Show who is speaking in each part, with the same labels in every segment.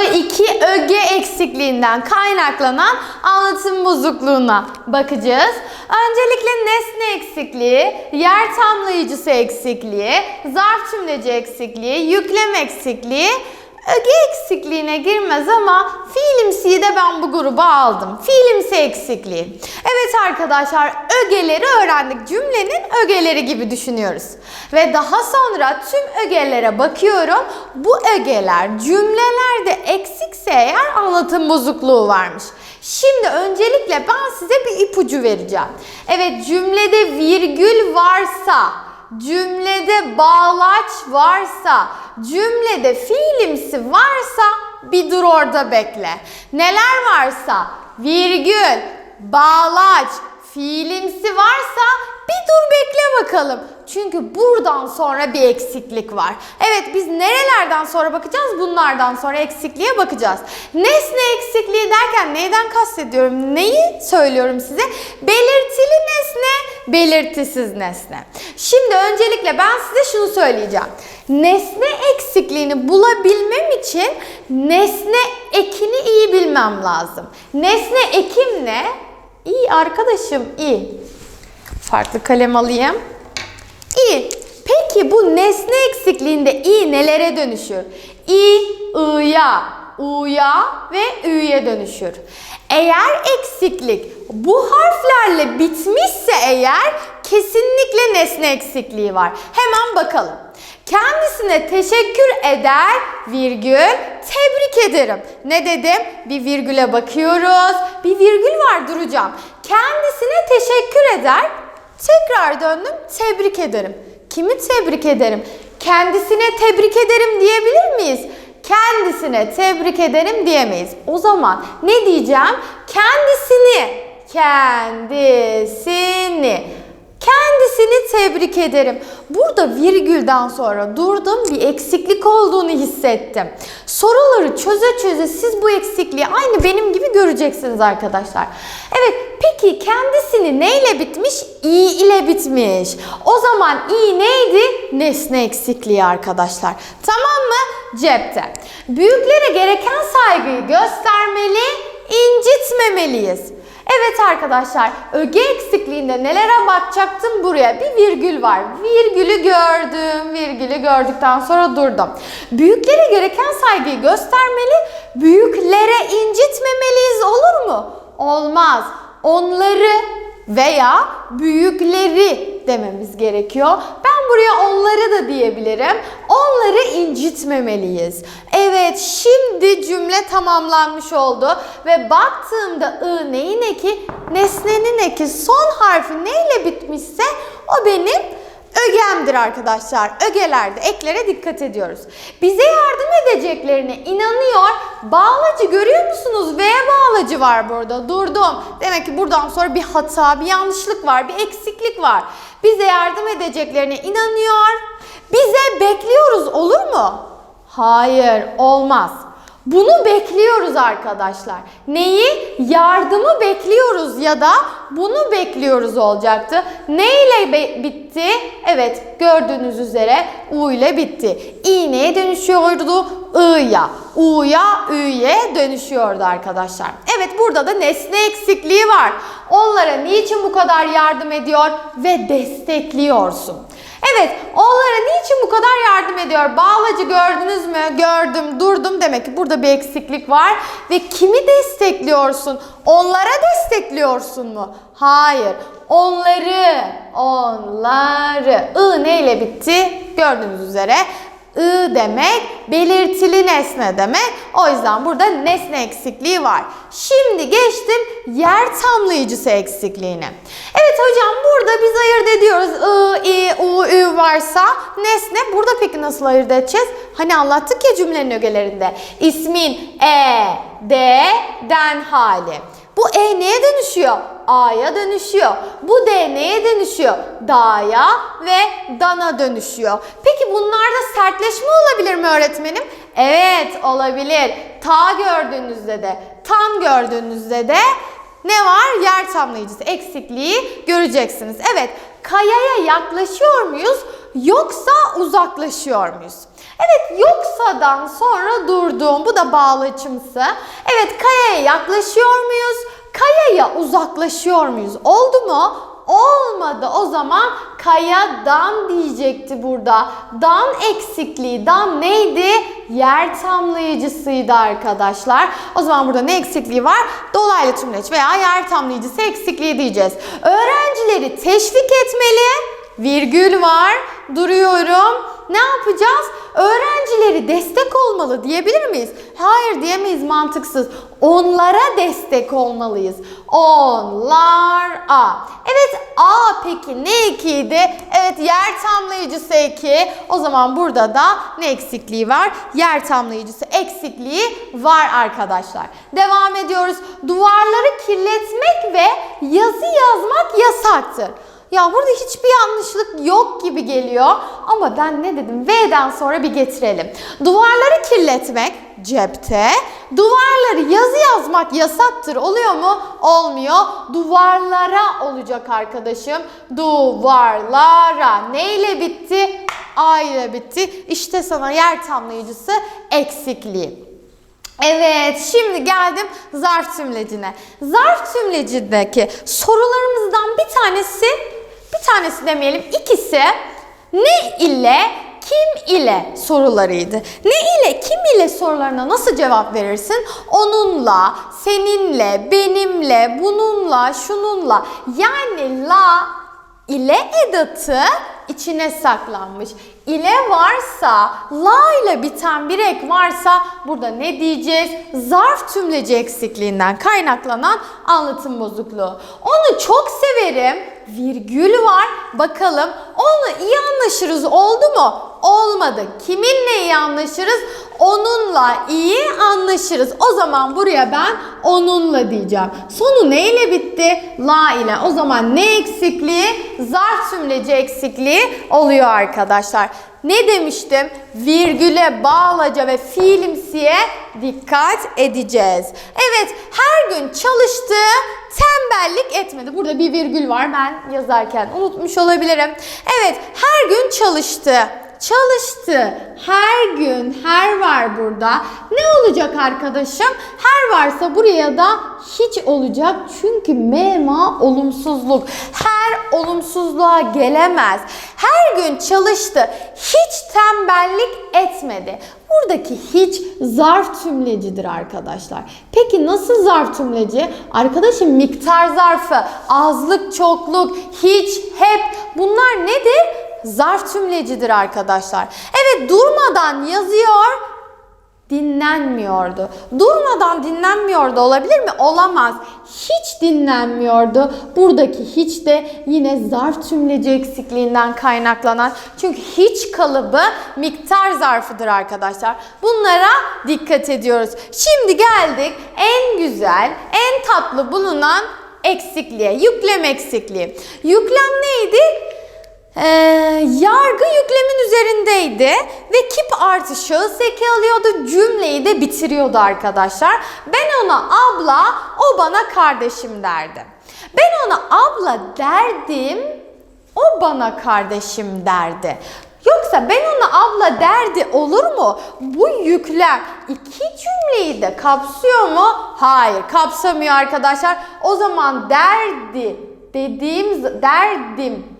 Speaker 1: Bu iki öge eksikliğinden kaynaklanan anlatım bozukluğuna bakacağız. Öncelikle nesne eksikliği, yer tamlayıcısı eksikliği, zarf cümleci eksikliği, yüklem eksikliği, öge eksikliğine girmez ama fiilimsiyi de ben bu gruba aldım. Fiilimsi eksikliği. Evet arkadaşlar ögeleri öğrendik. Cümlenin ögeleri gibi düşünüyoruz. Ve daha sonra tüm ögelere bakıyorum. Bu ögeler cümlelerde eksikse eğer anlatım bozukluğu varmış. Şimdi öncelikle ben size bir ipucu vereceğim. Evet cümlede virgül varsa cümlede bağlaç varsa, cümlede fiilimsi varsa bir dur orada bekle. Neler varsa virgül, bağlaç, fiilimsi varsa bir dur bekle bakalım. Çünkü buradan sonra bir eksiklik var. Evet biz nerelerden sonra bakacağız? Bunlardan sonra eksikliğe bakacağız. Nesne eksikliği derken neyden kastediyorum? Neyi söylüyorum size? Belirtili nesne, belirtisiz nesne. Şimdi öncelikle ben size şunu söyleyeceğim. Nesne eksikliğini bulabilmem için nesne ekini iyi bilmem lazım. Nesne ekim ne? İyi arkadaşım iyi. Farklı kalem alayım. İyi. Peki bu nesne eksikliğinde i nelere dönüşür? i, i'ya, u'ya ve ü'ye dönüşür. Eğer eksiklik bu harflerle bitmişse eğer kesinlikle nesne eksikliği var. Hemen bakalım. Kendisine teşekkür eder, virgül, tebrik ederim. Ne dedim? Bir virgüle bakıyoruz. Bir virgül var duracağım. Kendisine teşekkür eder, tekrar döndüm, tebrik ederim. Kimi tebrik ederim? Kendisine tebrik ederim diyebilir miyiz? Kendisine tebrik ederim diyemeyiz. O zaman ne diyeceğim? Kendisini, kendisini. Kendisini tebrik ederim. Burada virgülden sonra durdum bir eksiklik olduğunu hissettim. Soruları çöze çöze siz bu eksikliği aynı benim gibi göreceksiniz arkadaşlar. Evet peki kendisini neyle bitmiş? İ ile bitmiş. O zaman i neydi? Nesne eksikliği arkadaşlar. Tamam mı? Cepte. Büyüklere gereken saygıyı göstermeli, incitmemeliyiz. Evet arkadaşlar, öge eksikliğinde nelere bakacaktım buraya? Bir virgül var. Virgülü gördüm. Virgülü gördükten sonra durdum. Büyüklere gereken saygıyı göstermeli, büyüklere incitmemeliyiz olur mu? Olmaz. Onları veya büyükleri dememiz gerekiyor. Ben buraya onları da diyebilirim. Onları incitmemeliyiz. Evet şimdi cümle tamamlanmış oldu ve baktığımda ı neyin eki? Nesnenin eki son harfi neyle bitmişse o benim ögemdir arkadaşlar. Ögelerde eklere dikkat ediyoruz. Bize yardım edeceklerine inanıyor. Bağlacı görüyor musunuz? V bağlacı var burada. Durdum. Demek ki buradan sonra bir hata, bir yanlışlık var, bir eksiklik var. Bize yardım edeceklerine inanıyor. Bize bekliyoruz olur mu? Hayır, olmaz. Bunu bekliyoruz arkadaşlar. Neyi? Yardımı bekliyoruz ya da bunu bekliyoruz olacaktı. Ne ile bitti? Evet gördüğünüz üzere U ile bitti. İ neye dönüşüyordu? I'ya. U'ya, Ü'ye dönüşüyordu arkadaşlar. Evet burada da nesne eksikliği var. Onlara niçin bu kadar yardım ediyor ve destekliyorsun? Evet, onlara niçin bu kadar yardım ediyor? Bağlacı gördünüz mü? Gördüm, durdum. Demek ki burada bir eksiklik var. Ve kimi destekliyorsun? Onlara destekliyorsun mu? Hayır. Onları, onları. I neyle bitti? Gördüğünüz üzere I demek belirtili nesne demek. O yüzden burada nesne eksikliği var. Şimdi geçtim yer tamlayıcısı eksikliğine. Evet hocam burada biz ayırt ediyoruz. I, I, U, Ü varsa nesne. Burada peki nasıl ayırt edeceğiz? Hani anlattık ya cümlenin ögelerinde. İsmin E, D, den hali. Bu E neye dönüşüyor? A'ya dönüşüyor. Bu D neye dönüşüyor? Da'ya ve Dan'a dönüşüyor. Peki bunlarda sertleşme olabilir mi öğretmenim? Evet olabilir. Ta gördüğünüzde de, tam gördüğünüzde de ne var? Yer tamlayıcısı eksikliği göreceksiniz. Evet, kayaya yaklaşıyor muyuz yoksa uzaklaşıyor muyuz? Evet yoksa'dan sonra durdum. Bu da bağlaçımsı. Evet kayaya yaklaşıyor muyuz? Kayaya uzaklaşıyor muyuz? Oldu mu? Olmadı. O zaman kayadan diyecekti burada. Dan eksikliği. Dan neydi? Yer tamlayıcısıydı arkadaşlar. O zaman burada ne eksikliği var? Dolaylı tümleç veya yer tamlayıcısı eksikliği diyeceğiz. Öğrencileri teşvik etmeli. Virgül var. Duruyorum. Ne yapacağız? Öğrencileri destek olmalı diyebilir miyiz? Hayır diyemeyiz mantıksız. Onlara destek olmalıyız. Onlar A. Evet A peki ne ekiydi? Evet yer tamlayıcısı eki. O zaman burada da ne eksikliği var? Yer tamlayıcısı eksikliği var arkadaşlar. Devam ediyoruz. Duvarları kirletmek ve yazı yazmak yasaktır. Ya burada hiçbir yanlışlık yok gibi geliyor. Ama ben ne dedim? V'den sonra bir getirelim. Duvarları kirletmek cepte. Duvarları yazı yazmak yasaktır. Oluyor mu? Olmuyor. Duvarlara olacak arkadaşım. Duvarlara. Neyle bitti? A ile bitti. İşte sana yer tamlayıcısı eksikliği. Evet, şimdi geldim zarf tümlecine. Zarf tümlecindeki sorularımızdan bir tanesi, bir tanesi demeyelim, ikisi ne ile kim ile sorularıydı. Ne ile kim ile sorularına nasıl cevap verirsin? Onunla, seninle, benimle, bununla, şununla. Yani la ile edatı içine saklanmış. İle varsa, la ile biten bir ek varsa burada ne diyeceğiz? Zarf tümleci eksikliğinden kaynaklanan anlatım bozukluğu. Onu çok severim. Virgül var. Bakalım onunla iyi anlaşırız oldu mu? Olmadı. Kiminle iyi anlaşırız? Onunla iyi anlaşırız. O zaman buraya ben onunla diyeceğim. Sonu neyle bitti? La ile. O zaman ne eksikliği? Zarf tümleci eksikliği oluyor arkadaşlar. Ne demiştim? Virgüle, bağlaca ve fiilimsiye dikkat edeceğiz. Evet, her gün çalıştı, tembellik etmedi. Burada bir virgül var. Ben yazarken unutmuş olabilirim. Evet, her gün çalıştı. Çalıştı. Her gün her var burada. Ne olacak arkadaşım? Her varsa buraya da hiç olacak. Çünkü mema olumsuzluk. Her olumsuzluğa gelemez. Her gün çalıştı. Tembellik etmedi. Buradaki hiç zarf tümlecidir arkadaşlar. Peki nasıl zarf tümleci? Arkadaşım miktar zarfı, azlık, çokluk, hiç, hep bunlar nedir? Zarf tümlecidir arkadaşlar. Evet durmadan yazıyor, dinlenmiyordu. Durmadan dinlenmiyordu olabilir mi? Olamaz. Hiç dinlenmiyordu. Buradaki hiç de yine zarf tümleci eksikliğinden kaynaklanan. Çünkü hiç kalıbı miktar zarfıdır arkadaşlar. Bunlara dikkat ediyoruz. Şimdi geldik en güzel, en tatlı bulunan eksikliğe. Yüklem eksikliği. Yüklem neydi? Ee, yargı yüklemin üzerindeydi ve kip artı şahıs eki alıyordu cümleyi de bitiriyordu arkadaşlar. Ben ona abla, o bana kardeşim derdi. Ben ona abla derdim, o bana kardeşim derdi. Yoksa ben ona abla derdi olur mu? Bu yüklem iki cümleyi de kapsıyor mu? Hayır kapsamıyor arkadaşlar. O zaman derdi dediğim derdim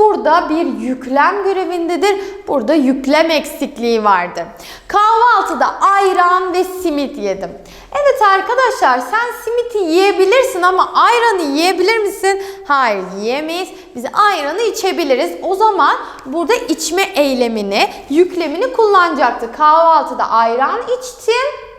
Speaker 1: Burada bir yüklem görevindedir. Burada yüklem eksikliği vardı. Kahvaltıda ayran ve simit yedim. Evet arkadaşlar sen simiti yiyebilirsin ama ayranı yiyebilir misin? Hayır yiyemeyiz. Biz ayranı içebiliriz. O zaman burada içme eylemini, yüklemini kullanacaktı. Kahvaltıda ayran içtim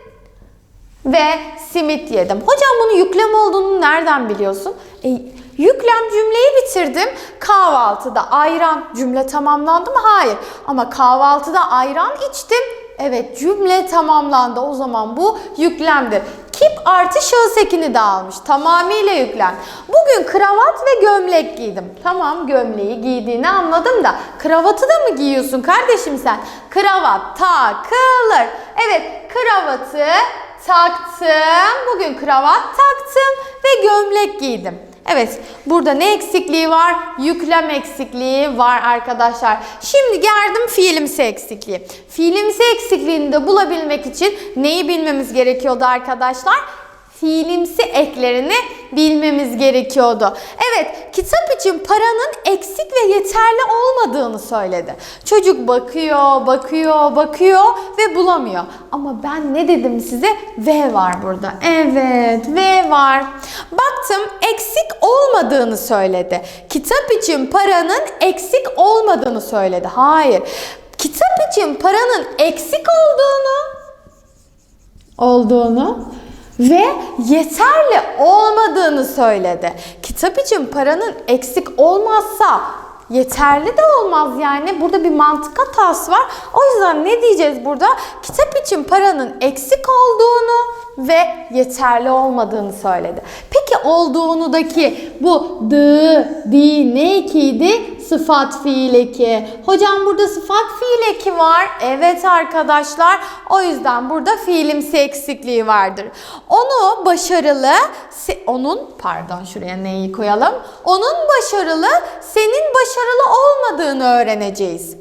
Speaker 1: ve simit yedim. Hocam bunun yüklem olduğunu nereden biliyorsun? E, yüklem cümleyi bitirdim. Kahvaltıda ayran cümle tamamlandı mı? Hayır. Ama kahvaltıda ayran içtim. Evet cümle tamamlandı. O zaman bu yüklemdir. Kip artı şahıs ekini de almış. Tamamıyla yüklem. Bugün kravat ve gömlek giydim. Tamam gömleği giydiğini anladım da kravatı da mı giyiyorsun kardeşim sen? Kravat takılır. Evet kravatı taktım. Bugün kravat taktım ve gömlek giydim. Evet, burada ne eksikliği var? Yüklem eksikliği var arkadaşlar. Şimdi geldim fiilimsi eksikliği. Fiilimsi eksikliğini de bulabilmek için neyi bilmemiz gerekiyordu arkadaşlar? Fiilimsi eklerini bilmemiz gerekiyordu. Evet, kitap için paranın eksik ve yeterli olmadığını söyledi. Çocuk bakıyor, bakıyor, bakıyor ve bulamıyor. Ama ben ne dedim size? V var burada. Evet, V var. Baktım eksik olmadığını söyledi. Kitap için paranın eksik olmadığını söyledi. Hayır. Kitap için paranın eksik olduğunu olduğunu ve yeterli olmadığını söyledi. Kitap için paranın eksik olmazsa yeterli de olmaz yani. Burada bir mantık hatası var. O yüzden ne diyeceğiz burada? Kitap için paranın eksik olduğunu ve yeterli olmadığını söyledi. Peki olduğunudaki bu dı, di ne ekiydi? Sıfat fiil eki. Hocam burada sıfat fiil eki var. Evet arkadaşlar. O yüzden burada fiilimsi eksikliği vardır. Onu başarılı, onun pardon şuraya neyi koyalım? Onun başarılı, senin başarılı olmadığını öğreneceğiz.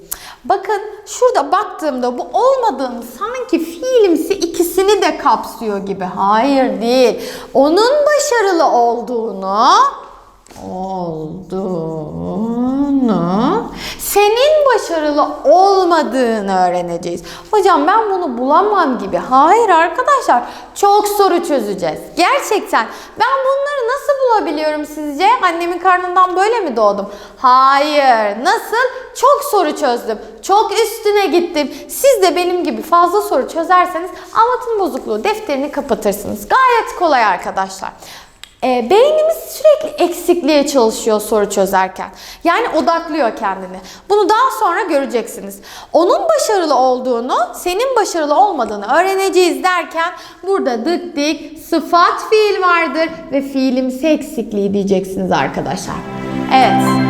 Speaker 1: Bakın şurada baktığımda bu olmadığını sanki fiilimsi ikisini de kapsıyor gibi. Hayır değil. Onun başarılı olduğunu olduğunu senin başarılı olmadığını öğreneceğiz. Hocam ben bunu bulamam gibi. Hayır arkadaşlar çok soru çözeceğiz. Gerçekten ben bunları nasıl bulabiliyorum sizce? Annemin karnından böyle mi doğdum? Hayır. Nasıl? Çok soru çözdüm. Çok üstüne gittim. Siz de benim gibi fazla soru çözerseniz anlatım bozukluğu defterini kapatırsınız. Gayet kolay arkadaşlar. E, beynimiz sürekli eksikliğe çalışıyor soru çözerken. Yani odaklıyor kendini. Bunu daha sonra göreceksiniz. Onun başarılı olduğunu, senin başarılı olmadığını öğreneceğiz derken burada dık dik sıfat fiil vardır ve fiilimsi eksikliği diyeceksiniz arkadaşlar. Evet.